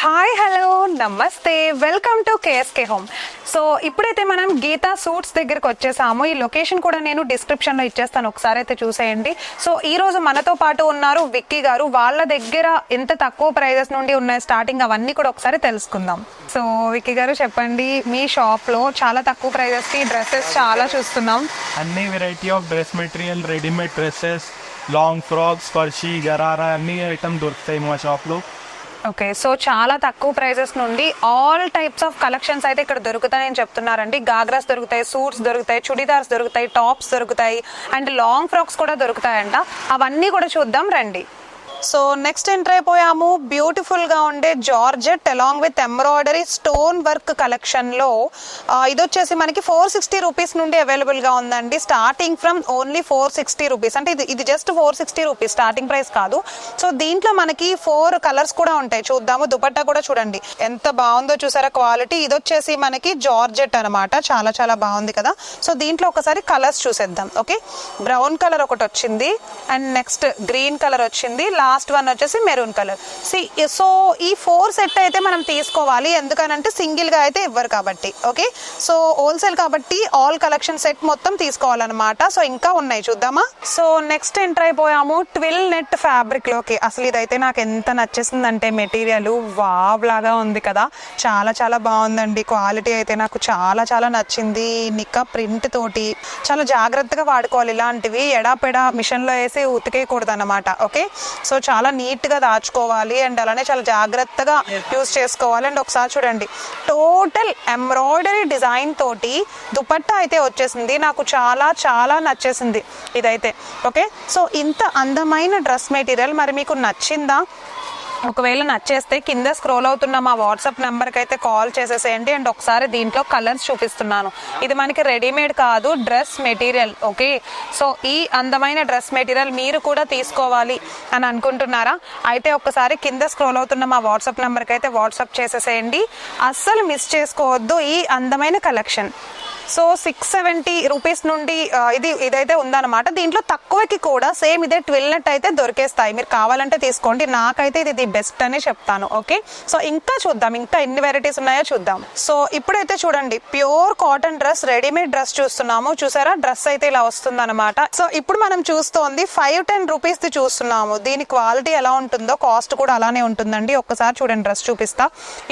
Hi hello నమస్తే. Welcome to KSK home so ఇప్పుడైతే మనం గీతా సూట్స్ దగ్గరికి వచ్చేసాము. ఈ లొకేషన్ కూడా నేను డిస్క్రిప్షన్లో ఇచ్చేస్తాను. ఒకసారి అయితే చూసేయండి. సో ఈరోజు మనతో పాటు ఉన్నారు విక్కీ గారు. వాళ్ళ దగ్గర ఎంత తక్కువ ప్రైజెస్ నుండి ఉన్నాయి స్టార్టింగ్ అవన్నీ కూడా ఒకసారి తెలుసుకుందాం. సో విక్కీ గారు చెప్పండి. మీ షాప్లో చాలా తక్కువ ప్రైజెస్కి డ్రెస్సెస్ చాలా చూస్తున్నాం. అన్ని variety of dress material readymade dresses long frocks farshi gharara అన్ని ఐటమ్ దొరుకుతాయి మా షాప్లో ఓకే సో చాలా తక్కువ ప్రైజెస్ నుండి ఆల్ టైప్స్ ఆఫ్ కలెక్షన్స్ అయితే ఇక్కడ దొరుకుతాయని చెప్తున్నారండి. గాగ్రాస్ దొరుకుతాయి సూట్స్ దొరుకుతాయి చుడిదార్స్ దొరుకుతాయి టాప్స్ దొరుకుతాయి అండ్ లాంగ్ ఫ్రాక్స్ కూడా దొరుకుతాయంట. అవన్నీ కూడా చూద్దాం రండి. సో నెక్స్ట్ ఎంటర్ అయిపోయాము బ్యూటిఫుల్గా ఉండే georgette along with embroidery stone work కలెక్షన్లో ఇది వచ్చేసి మనకి ఫోర్ సిక్స్టీ రూపీస్ నుండి అవైలబుల్గా ఉందండి. Starting from only four sixty rupees అంటే ఇది ఇది just four sixty rupees starting price కాదు. సో దీంట్లో మనకి ఫోర్ కలర్స్ కూడా ఉంటాయి. చూద్దాము. దుపట్టా కూడా చూడండి. ఎంత బాగుందో చూసారా? క్వాలిటీ ఇది వచ్చేసి మనకి జార్జెట్ అనమాట చాలా చాలా బాగుంది కదా. సో దీంట్లో ఒకసారి కలర్స్ చూసేద్దాం. ఓకే బ్రౌన్ కలర్ ఒకటి వచ్చింది. అండ్ నెక్స్ట్ గ్రీన్ కలర్ వచ్చింది. లాస్ట్ వన్ వచ్చేసి మెరూన్ కలర్ సి సో ఈ ఫోర్ సెట్ అయితే మనం తీసుకోవాలి. ఎందుకనంటే సింగిల్గా అయితే ఇవ్వరు కాబట్టి. ఓకే సో హోల్సేల్ కాబట్టి ఆల్ కలెక్షన్ సెట్ మొత్తం తీసుకోవాలన్నమాట. సో ఇంకా ఉన్నాయి. చూద్దామా? సో నెక్స్ట్ ఎంటర్ అయిపోయాము. ట్విల్ నెట్ ఫ్యాబ్రిక్లోకి అసలు ఇదైతే నాకు ఎంత నచ్చేసిందంటే మెటీరియల్ వావ్ లాగా ఉంది కదా. చాలా చాలా బాగుందండి. క్వాలిటీ అయితే నాకు చాలా చాలా నచ్చింది. నిక్క ప్రింట్ తోటి. చాలా జాగ్రత్తగా వాడుకోవాలి. ఇలాంటివి ఎడాపెడా మిషన్లో వేసి ఉతికేయకూడదు అనమాట ఓకే సో చాలా నీట్గా దాచుకోవాలి అండ్ అలానే చాలా జాగ్రత్తగా యూస్ చేసుకోవాలి. అండ్ ఒకసారి చూడండి టోటల్ ఎంబ్రాయిడరీ డిజైన్ తోటి దుపట్టా అయితే వచ్చేసింది. నాకు చాలా చాలా నచ్చేసింది ఇదైతే. ఓకే? సో ఇంత అందమైన డ్రెస్ మెటీరియల్ మరి మీకు నచ్చిందా? ఒకవేళ నచ్చేస్తే కింద స్క్రోల్ అవుతున్న మా వాట్సాప్ నెంబర్కి అయితే కాల్ చేసేసేయండి అండ్ ఒకసారి దీంట్లో కలర్స్ చూపిస్తున్నాను. ఇది మనకి రెడీమేడ్ కాదు డ్రెస్ మెటీరియల్ ఓకే? సో ఈ అందమైన డ్రెస్ మెటీరియల్ మీరు కూడా తీసుకోవాలి అని అనుకుంటున్నారా? అయితే ఒకసారి కింద స్క్రోల్ అవుతున్న మా వాట్సాప్ నెంబర్కి అయితే వాట్సాప్ చేసేసేయండి. అస్సలు మిస్ చేసుకోవద్దు ఈ అందమైన collection. So six seventy rupees నుండి ఇది ఇదైతే ఉందన్నమాట. దీంట్లో తక్కువకి కూడా సేమ్ ఇదే ట్వెల్వ్ నెట్ అయితే దొరికేస్తాయి. మీరు కావాలంటే తీసుకోండి. నాకైతే ఇది ది బెస్ట్ అనే చెప్తాను. ఓకే? సో ఇంకా చూద్దాం. ఇంకా ఎన్ని వెరైటీస్ ఉన్నాయో చూద్దాం. సో ఇప్పుడైతే చూడండి. Pure cotton dress readymade dress చూస్తున్నాము. చూసారా? డ్రెస్ అయితే ఇలా వస్తుంది అనమాట సో ఇప్పుడు మనం చూస్తోంది ఫైవ్ టెన్ రూపీస్ ది చూస్తున్నాము. దీని క్వాలిటీ ఎలా ఉంటుందో కాస్ట్ కూడా అలానే ఉంటుందండి. ఒక్కసారి చూడండి డ్రెస్ చూపిస్తా.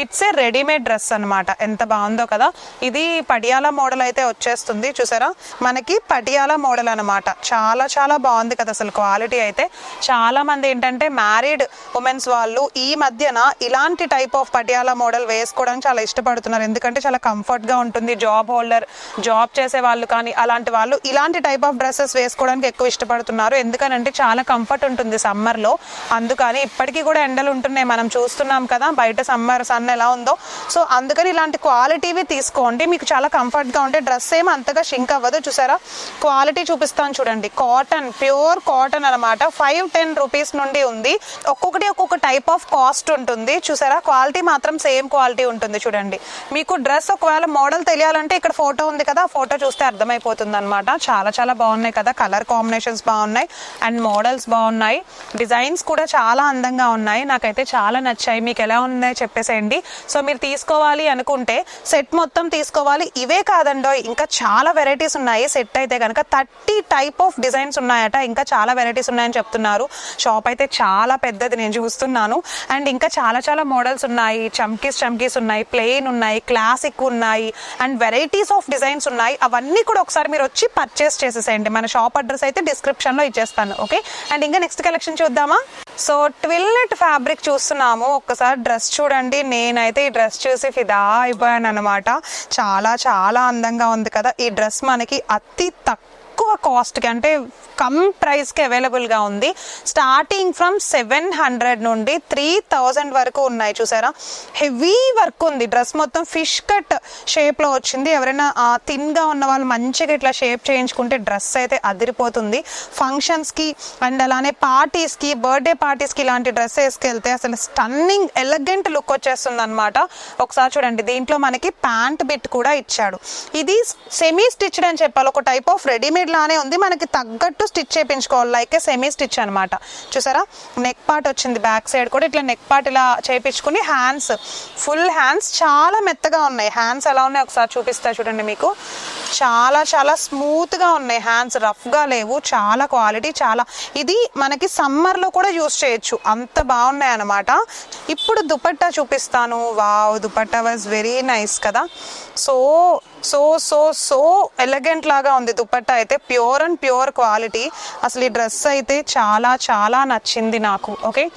ఇట్స్ ఏ రెడీమేడ్ డ్రెస్ అనమాట ఎంత బాగుందో కదా. ఇది పడియాల మోడల్ అయితే వచ్చేస్తుంది. చూసారా? మనకి పటియాలా మోడల్ అన్నమాట. చాలా చాలా బాగుంది కదా అసలు క్వాలిటీ అయితే. చాలా మంది ఏంటంటే మ్యారీడ్ ఉమెన్స్ వాళ్ళు ఈ మధ్యన ఇలాంటి టైప్ ఆఫ్ పటియాల మోడల్ వేసుకోవడానికి చాలా ఇష్టపడుతున్నారు. ఎందుకంటే చాలా కంఫర్ట్గా ఉంటుంది. జాబ్ హోల్డర్ జాబ్ చేసే వాళ్ళు కానీ అలాంటి వాళ్ళు ఇలాంటి టైప్ ఆఫ్ డ్రెస్సెస్ వేసుకోవడానికి ఎక్కువ ఇష్టపడుతున్నారు. ఎందుకనంటే చాలా కంఫర్ట్ ఉంటుంది సమ్మర్లో. అందుకని ఇప్పటికీ కూడా ఎండలు ఉంటున్నాయి. మనం చూస్తున్నాం కదా బయట సమ్మర్ సన్ ఎలా ఉందో. సో అందుకని ఇలాంటి క్వాలిటీవి తీసుకోండి. మీకు చాలా కంఫర్ట్గా అంటే డ్రెస్ ఏం అంతగా షింక్ అవ్వదు. చూసారా? క్వాలిటీ చూపిస్తాను చూడండి. కాటన్ ప్యూర్ కాటన్ అన్నమాట. ఫైవ్ టెన్ రూపీస్ నుండి ఉంది. ఒక్కొక్కటి ఒక్కొక్క టైప్ ఆఫ్ కాస్ట్ ఉంటుంది. చూసారా? క్వాలిటీ మాత్రం సేమ్ క్వాలిటీ ఉంటుంది చూడండి. మీకు డ్రెస్ ఒకవేళ మోడల్ తెలియాలంటే ఇక్కడ ఫోటో ఉంది కదా ఆ ఫోటో చూస్తే అర్థమైపోతుంది అనమాట చాలా చాలా బాగున్నాయి కదా. కలర్ కాంబినేషన్స్ బాగున్నాయి. అండ్ మోడల్స్ బాగున్నాయి. డిజైన్స్ కూడా చాలా అందంగా ఉన్నాయి. నాకైతే చాలా నచ్చాయి. మీకు ఎలా ఉన్నాయో చెప్పేసేయండి. సో మీరు తీసుకోవాలి అనుకుంటే సెట్ మొత్తం తీసుకోవాలి. ఇవే కాదండి. ఇంకా చాలా వెరైటీస్ ఉన్నాయి. సెట్ అయితే కనుక థర్టీ టైప్ ఆఫ్ డిజైన్స్ ఉన్నాయట. ఇంకా చాలా వెరైటీస్ ఉన్నాయని చెప్తున్నారు. షాప్ అయితే చాలా పెద్దది నేను చూస్తున్నాను. అండ్ ఇంకా చాలా చాలా మోడల్స్ ఉన్నాయి. చమ్కీస్ చమ్కీస్ ఉన్నాయి. ప్లెయిన్ ఉన్నాయి. క్లాసిక్ ఉన్నాయి. అండ్ వెరైటీస్ ఆఫ్ డిజైన్స్ ఉన్నాయి. అవన్నీ కూడా ఒకసారి మీరు వచ్చి పర్చేస్ చేసేసేయండి. మన షాప్ అడ్రస్ అయితే డిస్క్రిప్షన్లో ఇచ్చేస్తాను. ఓకే అండ్ ఇంకా నెక్స్ట్ కలెక్షన్ చూద్దామా? సో ట్విల్నెట్ ఫ్యాబ్రిక్ చూస్తున్నాము. ఒక్కసారి డ్రెస్ చూడండి. నేనైతే ఈ డ్రెస్ చూసి ఫిదా అయిపోయాను అనమాట చాలా చాలా అందంగా ఉంది కదా. ఈ డ్రెస్ మనకి అతి తక్కువ కాస్ట్కి అంటే కమ్ ప్రైస్కి అవైలబుల్గా ఉంది. స్టార్టింగ్ ఫ్రమ్ సెవెన్ హండ్రెడ్ నుండి త్రీ థౌజండ్ వరకు ఉన్నాయి చూసారా? హెవీ వర్క్ ఉంది. డ్రెస్ మొత్తం ఫిష్ కట్ షేప్లో వచ్చింది. ఎవరైనా థిన్గా ఉన్న వాళ్ళు మంచిగా ఇట్లా షేప్ చేయించుకుంటే డ్రెస్ అయితే అదిరిపోతుంది. ఫంక్షన్స్కి అండ్ అలానే పార్టీస్కి బర్త్డే పార్టీస్కి ఇలాంటి డ్రెస్ వేసుకెళ్తే అసలు స్టన్నింగ్ ఎలగెంట్ లుక్ వచ్చేస్తుంది అనమాట ఒకసారి చూడండి. దీంట్లో మనకి ప్యాంట్ బిట్ కూడా ఇచ్చాడు. ఇది సెమీ స్టిచ్డ్ అని చెప్పాలి. ఒక టైప్ ఆఫ్ రెడీమేడ్ లానే ఉంది. మనకి తగ్గట్టు స్టిచ్ చేయించుకోవాలి లైక్ సెమీ స్టిచ్ అనమాట చూసారా? నెక్ పార్ట్ వచ్చింది బ్యాక్ సైడ్ కూడా. ఇట్లా నెక్ పార్ట్ ఇలా చేయించుకుని హ్యాండ్స్ ఫుల్ హ్యాండ్స్ చాలా మెత్తగా ఉన్నాయి. హ్యాండ్స్ ఎలా ఉన్నాయి ఒకసారి చూపిస్తా చూడండి మీకు. చాలా చాలా స్మూత్గా ఉన్నాయి హ్యాండ్స్ రఫ్గా లేవు. చాలా క్వాలిటీ చాలా. ఇది మనకి సమ్మర్లో కూడా యూస్ చేయొచ్చు. అంత బాగున్నాయి అనమాట ఇప్పుడు దుపట్టా చూపిస్తాను. Wow dupatta was very nice కదా. So so so so elegant లాగా ఉంది దుపట్టా అయితే. ప్యూర్ అండ్ ప్యూర్ క్వాలిటీ అసలు ఈ డ్రెస్ అయితే చాలా చాలా నచ్చింది నాకు. ఓకే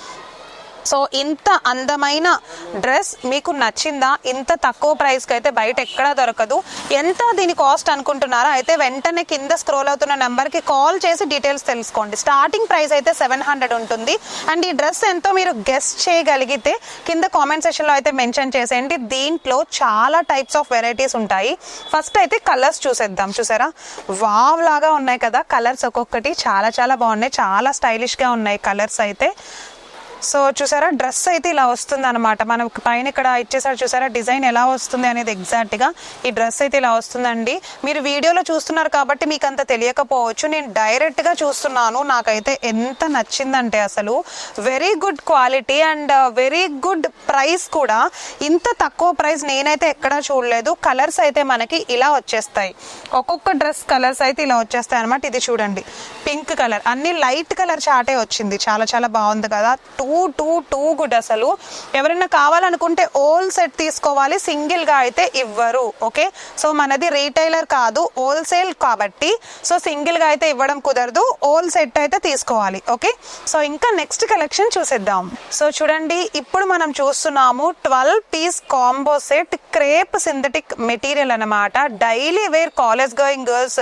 సో ఇంత అందమైన డ్రెస్ మీకు నచ్చిందా? ఇంత తక్కువ ప్రైస్కి అయితే బయట ఎక్కడా దొరకదు. ఎంత దీని కాస్ట్ అనుకుంటున్నారా? అయితే వెంటనే కింద స్క్రోల్ అవుతున్న నెంబర్కి కాల్ చేసి డీటెయిల్స్ తెలుసుకోండి. స్టార్టింగ్ ప్రైస్ అయితే సెవెన్ హండ్రెడ్ ఉంటుంది. అండ్ ఈ డ్రెస్ ఎంతో మీరు గెస్ట్ చేయగలిగితే కింద కామెంట్ సెక్షన్లో అయితే మెన్షన్ చేసేయండి. దీంట్లో చాలా టైప్స్ ఆఫ్ వెరైటీస్ ఉంటాయి. ఫస్ట్ అయితే కలర్స్ చూసేద్దాం. చూసారా? వావ్ లాగా ఉన్నాయి కదా. కలర్స్ ఒక్కొక్కటి చాలా చాలా బాగున్నాయి. చాలా స్టైలిష్గా ఉన్నాయి కలర్స్ అయితే. సో చూసారా డ్రెస్ అయితే ఇలా వస్తుంది అనమాట మనం పైన ఇక్కడ ఇచ్చేసారు చూసారా డిజైన్ ఎలా వస్తుంది అనేది ఎగ్జాక్ట్గా ఈ డ్రెస్ అయితే ఇలా వస్తుందండి. మీరు వీడియోలో చూస్తున్నారు కాబట్టి మీకు అంత తెలియకపోవచ్చు. నేను డైరెక్ట్గా చూస్తున్నాను. నాకైతే ఎంత నచ్చిందంటే అసలు very good quality and very good price కూడా. ఇంత తక్కువ ప్రైస్ నేనైతే ఎక్కడా చూడలేదు. కలర్స్ అయితే మనకి ఇలా వచ్చేస్తాయి. ఒక్కొక్క డ్రెస్ కలర్స్ అయితే ఇలా వచ్చేస్తాయి అనమాట ఇది చూడండి. Pink colour. అన్ని లైట్ కలర్ చాటే వచ్చింది. చాలా చాలా బాగుంది కదా. Too too too too good అసలు. ఎవరైనా కావాలనుకుంటే ఓల్ సెట్ తీసుకోవాలి సింగిల్గా అయితే ఇవ్వరు ఓకే సో మనది రీటైలర్ కాదు హోల్సేల్ కాబట్టి సో సింగిల్గా అయితే ఇవ్వడం కుదరదు హోల్ సెట్ అయితే తీసుకోవాలి ఓకే సో ఇంకా నెక్స్ట్ కలెక్షన్ చూసేద్దాం. సో చూడండి ఇప్పుడు మనం చూస్తున్నాము twelve piece combo set crepe synthetic material అన్నమాట. Daily wear college going girls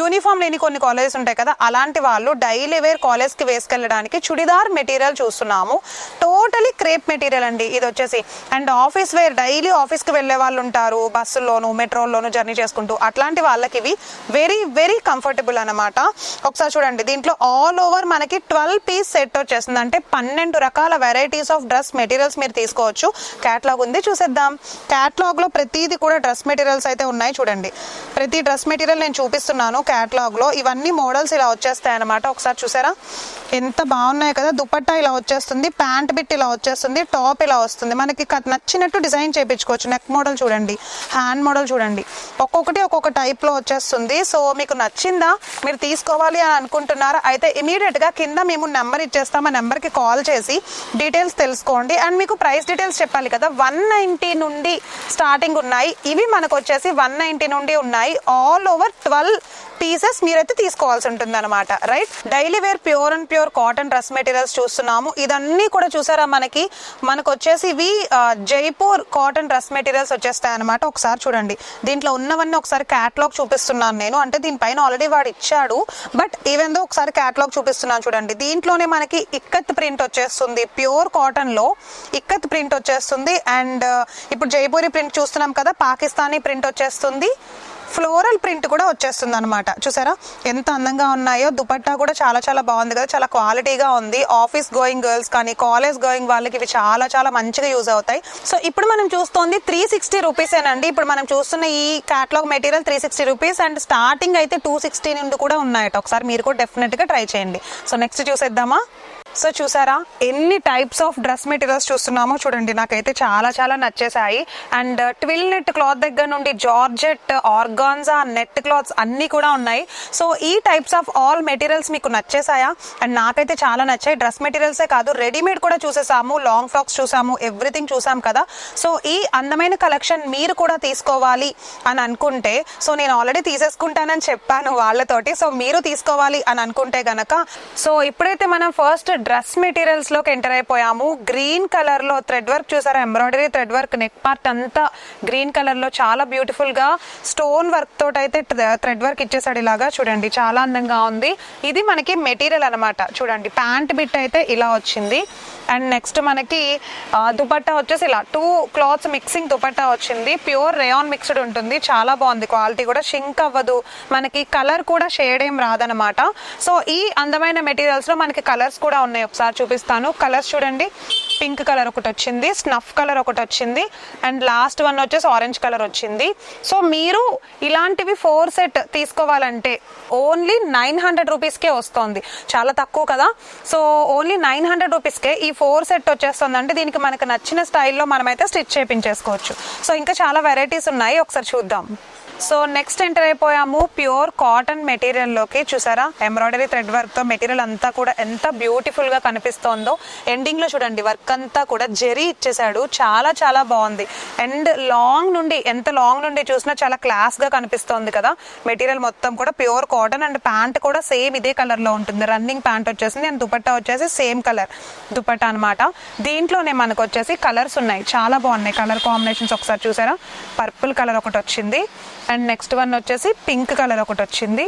uniform లేని కొన్ని కాలేజెస్ ఉంటాయి కదా అలాంటి వాళ్ళు డైలీ వేర్ కాలేజ్కి వేసుకెళ్ళడానికి చుడిదార్ మెటీరియల్ చూస్తున్నాము. టోటలీ క్రేప్ మెటీరియల్ అండి. ఇది వచ్చేసి అండ్ ఆఫీస్ వేర్ డైలీ ఆఫీస్కి వెళ్ళే వాళ్ళు ఉంటారు బస్సుల్లోను మెట్రోల్లోను జర్నీ చేసుకుంటూ అట్లాంటి వాళ్ళకి ఇవి వెరీ వెరీ కంఫర్టబుల్ అనమాట ఒకసారి చూడండి దీంట్లో ఆల్ ఓవర్ మనకి ట్వెల్వ్ పీస్ సెట్ వచ్చేస్తుంది. అంటే పన్నెండు రకాల వెరైటీస్ ఆఫ్ డ్రెస్ మెటీరియల్స్ మీరు తీసుకోవచ్చు. క్యాట్లాగ్ ఉంది చూసేద్దాం. క్యాట్లాగ్లో ప్రతిది కూడా డ్రెస్ మెటీరియల్స్ అయితే ఉన్నాయి చూడండి. ప్రతి డ్రెస్ మెటీరియల్ నేను చూపిస్తున్నాను క్యాట్లాగ్లో. ఇవన్నీ మోడల్స్ ఇలా వచ్చేస్తాయి అనమాట ఒకసారి చూసారా? ఎంత బాగున్నాయి కదా దుపట్టా ఇలా వచ్చేస్తుంది. ప్యాంట్ బిట్ ఇలా వచ్చేస్తుంది టాప్ ఇలా వస్తుంది. మనకి నచ్చినట్టు డిజైన్ చేయించుకోవచ్చు నెక్ మోడల్ చూడండి హ్యాండ్ మోడల్ చూడండి. ఒక్కొక్కటి ఒక్కొక్క టైప్లో వచ్చేస్తుంది. సో మీకు నచ్చిందా మీరు తీసుకోవాలి అని అనుకుంటున్నారా? అయితే ఇమీడియట్గా కింద మేము నెంబర్ ఇచ్చేస్తాం. ఆ నెంబర్కి కాల్ చేసి డీటెయిల్స్ తెలుసుకోండి. అండ్ మీకు ప్రైస్ డీటెయిల్స్ చెప్పాలి కదా. వన్ నైన్టీ నుండి స్టార్టింగ్ ఉన్నాయి. ఇవి మనకు వచ్చేసి వన్ నైన్టీ నుండి ఉన్నాయి. ఆల్ ఓవర్ ట్వెల్వ్ పీసెస్ మీరైతే తీసుకోవాల్సి ఉంటుంది అనమాట right daily wear pure and pure cotton dress materials చూస్తున్నాము. ఇదన్నీ కూడా చూసారా మనకి? మనకు వచ్చేసి ఇవి జైపూర్ కాటన్ డ్రెస్ మెటీరియల్స్ వచ్చేస్తాయి అనమాట ఒకసారి చూడండి. దీంట్లో ఉన్నవన్నీ ఒకసారి క్యాట్లాగ్ చూపిస్తున్నాను నేను. అంటే దీనిపైన ఆల్రెడీ వాడు ఇచ్చాడు. బట్ ఈవెన్ దో ఒకసారి క్యాట్లాగ్ చూపిస్తున్నాను చూడండి. దీంట్లోనే మనకి ఇక్కత్ ప్రింట్ వచ్చేస్తుంది. ప్యూర్ కాటన్లో ఇక్కత్ ప్రింట్ వచ్చేస్తుంది. అండ్ ఇప్పుడు జైపూరి ప్రింట్ చూస్తున్నాం కదా పాకిస్తానీ ప్రింట్ వచ్చేస్తుంది. ఫ్లోరల్ ప్రింట్ కూడా వచ్చేస్తుంది అనమాట చూసారా? ఎంత అందంగా ఉన్నాయో దుపట్టా కూడా చాలా చాలా బాగుంది కదా. చాలా క్వాలిటీగా ఉంది. ఆఫీస్ గోయింగ్ గర్ల్స్ కానీ కాలేజ్ గోయింగ్ వాళ్ళకి ఇవి చాలా చాలా మంచిగా యూజ్ అవుతాయి. సో ఇప్పుడు మనం చూస్తోంది త్రీ సిక్స్టీ రూపీసేనండి ఇప్పుడు మనం చూస్తున్న ఈ catalogue material three sixty rupees and starting అయితే టూ సిక్స్టీ నుండి కూడా ఉన్నాయట. ఒకసారి మీరు కూడా డెఫినెట్గా ట్రై చేయండి. సో నెక్స్ట్ చూసేద్దామా? సో చూసారా? ఎన్ని టైప్స్ ఆఫ్ డ్రెస్ మెటీరియల్స్ చూస్తున్నామో చూడండి. నాకైతే చాలా చాలా నచ్చేసాయి అండ్ ట్విల్ నెట్ క్లాత్ దగ్గర నుండి జార్జెట్ ఆర్గాన్జా నెట్ క్లాత్స్ అన్ని కూడా ఉన్నాయి. సో ఈ టైప్స్ ఆఫ్ ఆల్ మెటీరియల్స్ మీకు నచ్చేసాయా అండ్ నాకైతే చాలా నచ్చాయి. డ్రెస్ మెటీరియల్సే కాదు రెడీమేడ్ కూడా చూసేసాము. లాంగ్ ఫ్రాక్స్ చూసాము. ఎవ్రీథింగ్ చూసాం కదా. సో ఈ అందమైన కలెక్షన్ మీరు కూడా తీసుకోవాలి అని అనుకుంటే సో నేను ఆల్రెడీ తీసేసుకుంటానని చెప్పాను వాళ్ళతోటి. సో మీరు తీసుకోవాలి అని అనుకుంటే గనక సో ఇప్పుడైతే మనం ఫస్ట్ డ్రెస్ మెటీరియల్స్లోకి ఎంటర్ అయిపోయాము. గ్రీన్ కలర్లో థ్రెడ్ వర్క్ చూసారా? Embroidery thread work neck part అంతా గ్రీన్ కలర్లో చాలా బ్యూటిఫుల్గా స్టోన్ వర్క్ తోటి అయితే థ్రెడ్ వర్క్ ఇచ్చేసాడు ఇలాగా. చూడండి చాలా అందంగా ఉంది. ఇది మనకి మెటీరియల్ అన్నమాట. చూడండి ప్యాంట్ బిట్ అయితే ఇలా వచ్చింది. అండ్ నెక్స్ట్ మనకి దుపట్టా వచ్చేసి ఇలా టూ క్లాత్స్ మిక్సింగ్ దుపట్టా వచ్చింది. ప్యూర్ రేయాన్ మిక్స్డ్ ఉంటుంది. చాలా బాగుంది. క్వాలిటీ కూడా షింక్ అవ్వదు. మనకి కలర్ కూడా షేడ్ ఏం రాదనమాట సో ఈ అందమైన మెటీరియల్స్లో మనకి కలర్స్ కూడా ఉన్నాయి. ఒకసారి చూపిస్తాను. కలర్స్ చూడండి. పింక్ కలర్ ఒకటి వచ్చింది. స్నఫ్ కలర్ ఒకటి వచ్చింది. అండ్ లాస్ట్ వన్ వచ్చేసి ఆరెంజ్ కలర్ వచ్చింది. సో మీరు ఇలాంటివి ఫోర్ సెట్ తీసుకోవాలంటే ఓన్లీ నైన్ హండ్రెడ్ రూపీస్కే వస్తుంది. చాలా తక్కువ కదా? సో ఓన్లీ నైన్ హండ్రెడ్ రూపీస్కే ఈ ఫోర్ సెట్ వచ్చేస్తుంది అంటే దీనికి మనకు నచ్చిన స్టైల్లో మనమైతే స్టిచ్ చేయించేసుకోవచ్చు సో ఇంకా చాలా వెరైటీస్ ఉన్నాయి. ఒకసారి చూద్దాం. సో నెక్స్ట్ ఎంటర్ అయిపోయాము ప్యూర్ కాటన్ మెటీరియల్లోకి చూసారా? ఎంబ్రాయిడరీ థ్రెడ్ వర్క్తో మెటీరియల్ అంతా కూడా ఎంత బ్యూటిఫుల్గా కనిపిస్తోందో. ఎండింగ్లో చూడండి వర్క్ అంతా కూడా జెరీ ఇచ్చేసాడు చాలా చాలా బాగుంది. అండ్ లాంగ్ నుండి ఎంత లాంగ్ నుండి చూసినా చాలా క్లాస్గా కనిపిస్తోంది కదా. మెటీరియల్ మొత్తం కూడా ప్యూర్ కాటన్ అండ్ ప్యాంట్ కూడా సేమ్ ఇదే కలర్లో ఉంటుంది. రన్నింగ్ ప్యాంట్ వచ్చేసింది అండ్ దుపట్టా వచ్చేసి సేమ్ కలర్ దుపట్టా అనమాట దీంట్లోనే మనకు వచ్చేసి కలర్స్ ఉన్నాయి. చాలా బాగున్నాయి. కలర్ కాంబినేషన్స్ ఒకసారి చూసారా? పర్పుల్ కలర్ ఒకటి వచ్చింది. అండ్ నెక్స్ట్ వన్ వచ్చేసి పింక్ కలర్ ఒకటి వచ్చింది.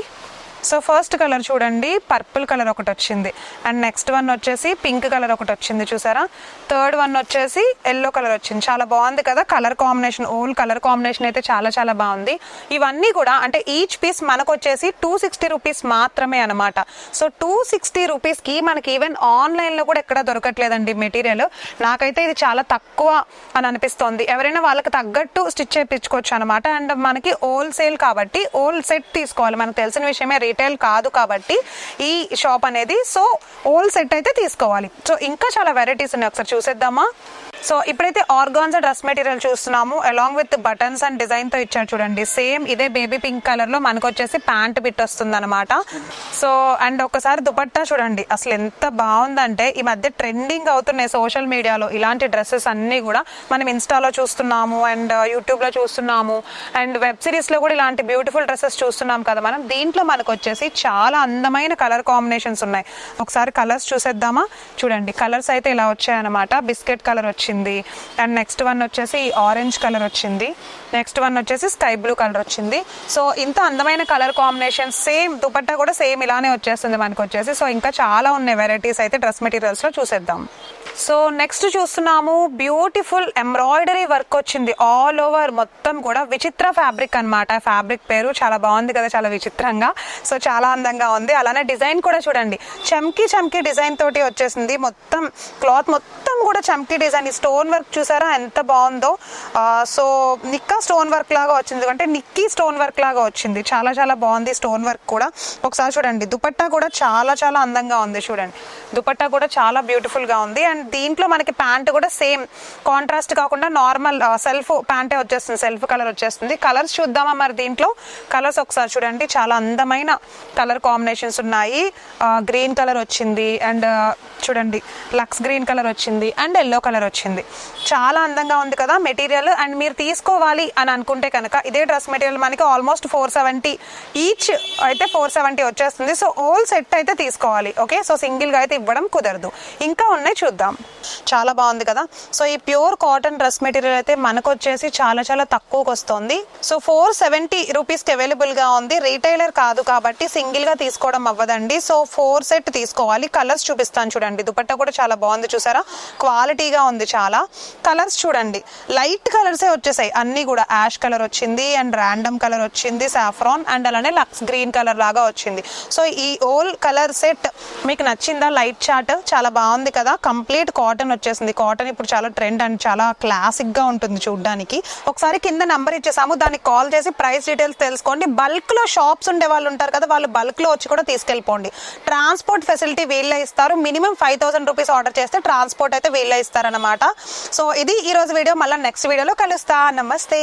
సో ఫస్ట్ కలర్ చూడండి. పర్పుల్ కలర్ ఒకటి వచ్చింది. అండ్ నెక్స్ట్ వన్ వచ్చేసి పింక్ కలర్ ఒకటి వచ్చింది చూసారా? థర్డ్ వన్ వచ్చేసి ఎల్లో కలర్ వచ్చింది. చాలా బాగుంది కదా? Colour combination whole colour combination అయితే చాలా చాలా బాగుంది. ఇవన్నీ కూడా అంటే ఈచ్ పీస్ మనకు వచ్చేసి టూ సిక్స్టీ రూపీస్ మాత్రమే అనమాట సో టూ సిక్స్టీ రూపీస్కి మనకి ఈవెన్ ఆన్లైన్లో కూడా ఎక్కడ దొరకట్లేదండి మెటీరియల్ నాకైతే ఇది చాలా తక్కువ అని అనిపిస్తోంది. ఎవరైనా వాళ్ళకి తగ్గట్టు స్టిచ్ చేయించుకోవచ్చు అనమాట అండ్ మనకి హోల్సేల్ కాబట్టి హోల్ సెట్ తీసుకోవాలి. మనకు తెలిసిన విషయమే రీటైల్ కాదు కాబట్టి ఈ షాప్ అనేది సో ఓల్ సెట్ అయితే తీసుకోవాలి. సో ఇంకా చాలా వెరైటీస్ ఉన్నాయి. ఒకసారి చూసేద్దామా? సో ఇప్పుడైతే ఆర్గాన్స్ డ్రెస్ మెటీరియల్ చూస్తున్నాము అలాంగ్ విత్ బటన్స్ అండ్ డిజైన్తో ఇచ్చారు చూడండి. సేమ్ ఇదే బేబీ పింక్ కలర్లో మనకు వచ్చేసి ప్యాంట్ బిట్ వస్తుంది అనమాట సో అండ్ ఒకసారి దుపట్టా చూడండి. అసలు ఎంత బాగుందంటే ఈ మధ్య ట్రెండింగ్ అవుతున్నాయి సోషల్ మీడియాలో ఇలాంటి డ్రెస్సెస్ అన్ని కూడా. మనం ఇన్స్టాలో చూస్తున్నాము అండ్ యూట్యూబ్లో చూస్తున్నాము అండ్ వెబ్ సిరీస్లో కూడా ఇలాంటి బ్యూటిఫుల్ డ్రెస్సెస్ చూస్తున్నాం కదా మనం. దీంట్లో మనకు వచ్చేసి చాలా అందమైన కలర్ కాంబినేషన్స్ ఉన్నాయి. ఒకసారి కలర్స్ చూసేద్దామా? చూడండి కలర్స్ అయితే ఇలా వచ్చాయన్నమాట. బిస్కెట్ కలర్ వచ్చి వచ్చింది. అండ్ నెక్స్ట్ వన్ వచ్చేసి ఆరెంజ్ కలర్ వచ్చింది. నెక్స్ట్ వన్ వచ్చేసి స్కై బ్లూ కలర్ వచ్చింది. సో ఇంత అందమైన కలర్ కాంబినేషన్ సేమ్ దుపట్టా కూడా సేమ్ ఇలానే వచ్చేస్తుంది మనకు వచ్చేసి. సో ఇంకా చాలా ఉన్నాయి వెరైటీస్ అయితే డ్రెస్ మెటీరియల్స్లో చూసేద్దాం. సో నెక్స్ట్ చూస్తున్నాము. బ్యూటిఫుల్ ఎంబ్రాయిడరీ వర్క్ వచ్చింది. ఆల్ ఓవర్ మొత్తం కూడా విచిత్ర ఫ్యాబ్రిక్ అన్నమాట. ఫ్యాబ్రిక్ పేరు చాలా బాగుంది కదా చాలా విచిత్రంగా. సో చాలా అందంగా ఉంది. అలానే డిజైన్ కూడా చూడండి. చమ్కీ చమ్కీ డిజైన్ తోటి వచ్చేసింది. మొత్తం క్లాత్ మొత్తం కూడా చమ్కీ డిజైన్ ఈ స్టోన్ వర్క్ చూసారా? ఎంత బాగుందో. సో నిక్కా స్టోన్ వర్క్ లాగా వచ్చింది. అంటే నిక్కీ స్టోన్ వర్క్ లాగా వచ్చింది. చాలా చాలా బాగుంది స్టోన్ వర్క్ కూడా. ఒకసారి చూడండి. దుపట్టా కూడా చాలా చాలా అందంగా ఉంది చూడండి. దుపట్టా కూడా చాలా బ్యూటిఫుల్గా ఉంది. అండ్ దీంట్లో మనకి ప్యాంట్ కూడా సేమ్. కాంట్రాస్ట్ కాకుండా నార్మల్ సెల్ఫ్ ప్యాంటే వచ్చేస్తుంది. సెల్ఫ్ కలర్ వచ్చేస్తుంది. కలర్స్ చూద్దామా మరి దీంట్లో? కలర్స్ ఒకసారి చూడండి. చాలా అందమైన కలర్ కాంబినేషన్స్ ఉన్నాయి. గ్రీన్ కలర్ వచ్చింది. అండ్ చూడండి. లక్స్ గ్రీన్ కలర్ వచ్చింది. అండ్ ఎల్లో కలర్ వచ్చింది. చాలా అందంగా ఉంది కదా మెటీరియల్ అండ్ మీరు తీసుకోవాలి అని అనుకుంటే కనుక ఇదే డ్రెస్ మెటీరియల్ మనకి ఆల్మోస్ట్ ఫోర్ సెవెంటీ ఈచ్ అయితే ఫోర్ సెవెంటీ వచ్చేస్తుంది. సో ఆల్ సెట్ అయితే తీసుకోవాలి. ఓకే? సో సింగిల్గా అయితే ఇవ్వడం కుదరదు. ఇంకా ఉన్నాయి చూద్దాం. చాలా బాగుంది కదా? సో ఈ ప్యూర్ కాటన్ డ్రెస్ మెటీరియల్ అయితే మనకు వచ్చేసి చాలా చాలా తక్కువకి వస్తుంది. సో ఫోర్ సెవెంటీ రూపీస్కి అవైలబుల్గా ఉంది. రీటైలర్ కాదు కాబట్టి సింగిల్గా తీసుకోవడం అవ్వదండి. సో ఫోర్ సెట్ తీసుకోవాలి. కలర్స్ చూపిస్తాను చూడండి. దుపట్టా కూడా చాలా బాగుంది చూసారా? క్వాలిటీగా ఉంది చాలా చాలా కలర్స్ చూడండి. లైట్ కలర్సే వచ్చేసాయి. అన్నీ కూడా యాష్ కలర్ వచ్చింది అండ్ ర్యాండమ్ కలర్ వచ్చింది సాఫ్రాన్ అండ్ అలానే లక్స్ గ్రీన్ కలర్ లాగా వచ్చింది. సో ఈ ఓల్ కలర్ సెట్ మీకు నచ్చిందా? లైట్ చాట్ చాలా బాగుంది కదా. కంప్లీట్ కాటన్ వచ్చేసింది. కాటన్ ఇప్పుడు చాలా ట్రెండ్ అండ్ చాలా క్లాసిక్గా ఉంటుంది చూడడానికి. ఒకసారి కింద నంబర్ ఇచ్చేసాము. దానికి కాల్ చేసి ప్రైస్ డీటెయిల్స్ తెలుసుకోండి. బల్క్లో షాప్స్ ఉండే వాళ్ళు ఉంటారు కదా వాళ్ళు బల్క్లో వచ్చి కూడా తీసుకెళ్ళిపోండి. ట్రాన్స్పోర్ట్ ఫెసిలిటీ వీళ్ళే ఇస్తారు. Minimum five thousand rupees order చేస్తే ట్రాన్స్పోర్ట్ అయితే వీళ్ళే ఇస్తారన్నమాట. సో ఇది ఈరోజు వీడియో. మళ్ళీ నెక్స్ట్ వీడియోలో కలుస్తా. నమస్తే.